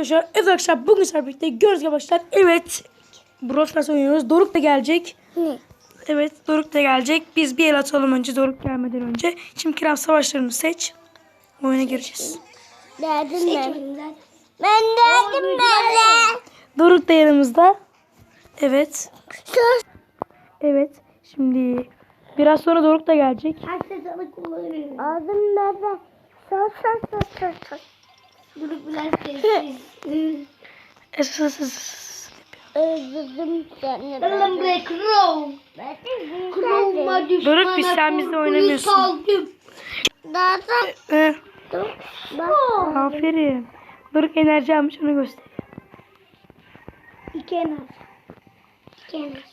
Arkadaşlar, evet arkadaşlar bugün sizlerle birlikte gibi arkadaşlar evet Brawl Stars oynuyoruz. Doruk da gelecek. Ne? Evet Doruk da gelecek. Biz bir el atalım önce Doruk gelmeden önce. Şimdi kiram savaşlarını seç. Oyuna gireceğiz. Derdim ben. Ben derdim ben. Doruk da yanımızda. Evet. Sus. Evet. Şimdi biraz sonra Doruk da gelecek. Adım nerede? Sus sus sus sus Durup biraz sessiz. Es- es- es- Özledim seni. Oğlum buraya Crow. Crow'uma düşman. Doruk biz sen bizle oynamıyorsun. Daha da. Eh, Bak. aferin. Doruk enerji almış onu göster. İki enar. İki enar.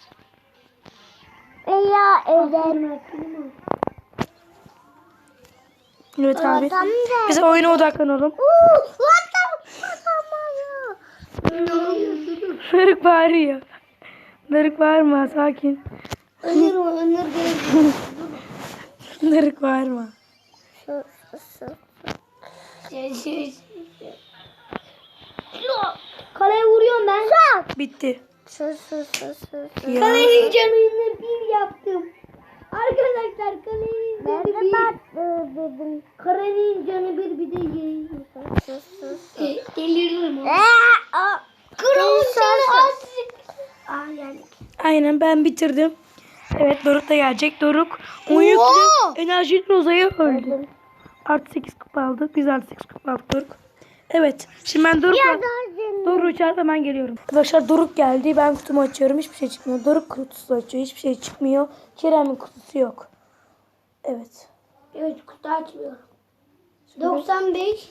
Ya evden. Evet abi. Adam da- Biz oyuna odaklanalım. Doruk bağırıyor. Doruk bağırma sakin. Önür o önür Doruk bağırma. Kaleye vuruyorum ben. Bitti. Sus sus sus sus. Ya. Kalenin canını bir yaptım. Arkadaşlar canı bir. Nerede dedim. Kalenin canı bir bir de sus. Deliririm. Kırılın canı az. Aa yani. Aynen ben bitirdim. Evet Doruk da gelecek. Doruk oyun yüklü enerji rozaya öldü. Artı 8 kupa aldı. Biz artı 8 kupa aldık Doruk. Evet. Şimdi ben Doruk'la Doruk'u çağırıp hemen geliyorum. Arkadaşlar Doruk geldi. Ben kutumu açıyorum. Hiçbir şey çıkmıyor. Doruk kutusu açıyor. Hiçbir şey çıkmıyor. Kerem'in kutusu yok. Evet. Evet kutu açmıyorum. 95.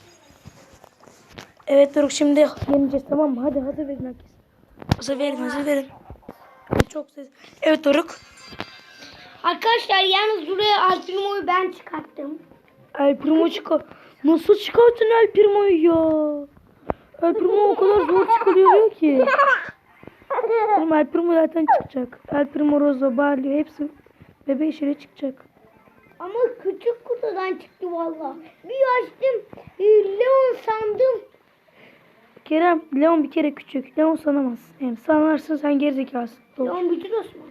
Evet Doruk şimdi yeneceğiz tamam mı? Hadi hadi verin herkes. Hadi verin hadi verin. Çok ses. Evet Doruk. Arkadaşlar yalnız buraya Alpino'yu ben çıkarttım. El Primo çıkar. Nasıl çıkarttın El Primo'yu ya? El Primo o kadar zor çıkarıyor ki. Oğlum El Primo zaten çıkacak. El Primo, Rosa, Barley hepsi bebek işine çıkacak. Ama küçük kutudan çıktı valla. Bir açtım. Leon sandım. Kerem, Leon bir kere küçük. Leon sanamaz. Yani sanarsın sen gerizekalısın. Doğru. Leon bütün Osman.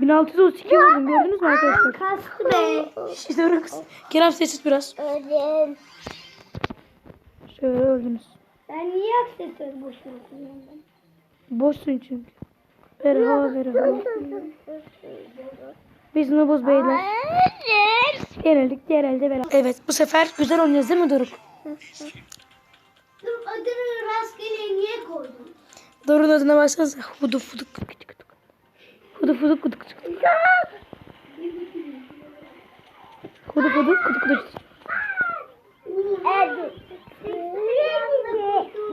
1632 vurdum gördünüz mü arkadaşlar? Kastı be. İşte Doruk. Kerem sessiz biraz. Öyle. Şöyle öldünüz. Ben niye aksesuar boşuna kullandım? Boşsun çünkü. Ver hava ver hava. Biz nubuz beyler. Yenildik elde beraber. Evet bu sefer güzel oynayacağız değil mi Doruk? Dur adını rastgele niye koydun? Doruk'un adına baksanıza. Hudu fuduk. Hudu fuduk kutuk kutuk. Hudu fuduk.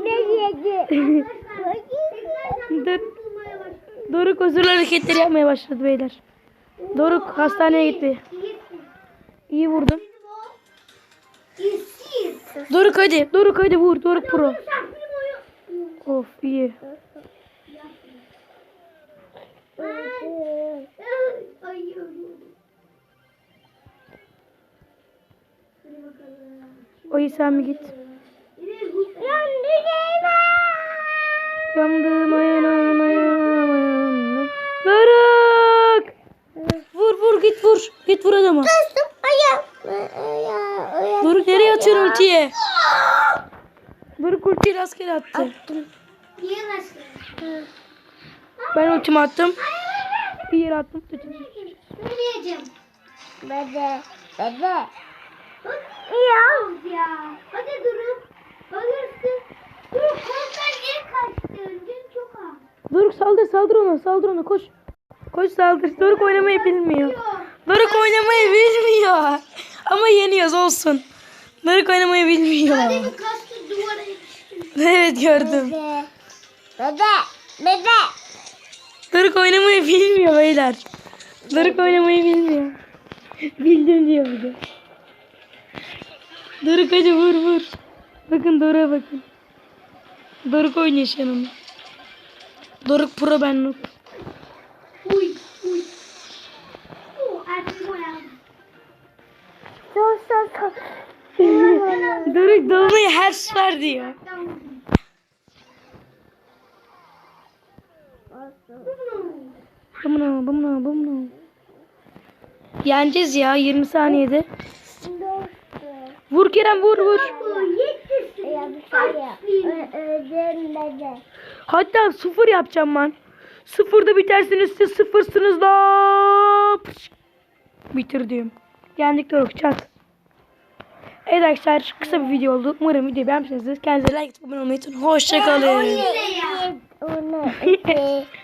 Ne yedi? Dur. Doruk özürlü hareketleri yapmaya başladı beyler. Doruk hastaneye gitti. İyi vurdum. Doruk hadi. Doruk hadi vur. Doruk pro. Of iyi. O iyi sen mi git? Yandım ayağım ayağım. Doruk! Vur vur git vur. Git vur adamı. Doruk nereye atıyorsun ultiye? Doruk ultiyi rastgele attı. Niye rastgele? Ben ultimi attım. Bir yere attım. Söyleyeceğim. Bebe. Bebe. Ya. Ya. Hadi. Alırsın. Dur korkar niye kaçtın? Dün çok az. Doruk saldır saldır ona saldır ona koş. Koş saldır. Doruk oynamayı bilmiyor. Doruk oynamayı bilmiyor. Ama yeniyoruz olsun. Doruk oynamayı bilmiyor. Hadi bir kaçtı duvara yapıştı. Evet gördüm. Bebe. Bebe. Bebe. Doruk oynamayı bilmiyor beyler. Doruk oynamayı bilmiyor. Bildim diyor bir de. Doruk hadi vur vur. Bakın Doruk'a bakın. Doruk oynuyor şu an onu. Doruk pro ben noob. Doruk dolunayı her sefer diyor. Bumno bumno bumno. Yeneceğiz ya 20 saniyede. Vur Kerem vur vur. Hatta sıfır yapacağım ben. Sıfırda bitersiniz siz sıfırsınız. Pış. Bitirdim. Yendik Doruk çat. Evet arkadaşlar kısa bir video oldu. Umarım videoyu beğenmişsinizdir. Kendinize like abone olmayı unutmayın. Hoşçakalın. Onu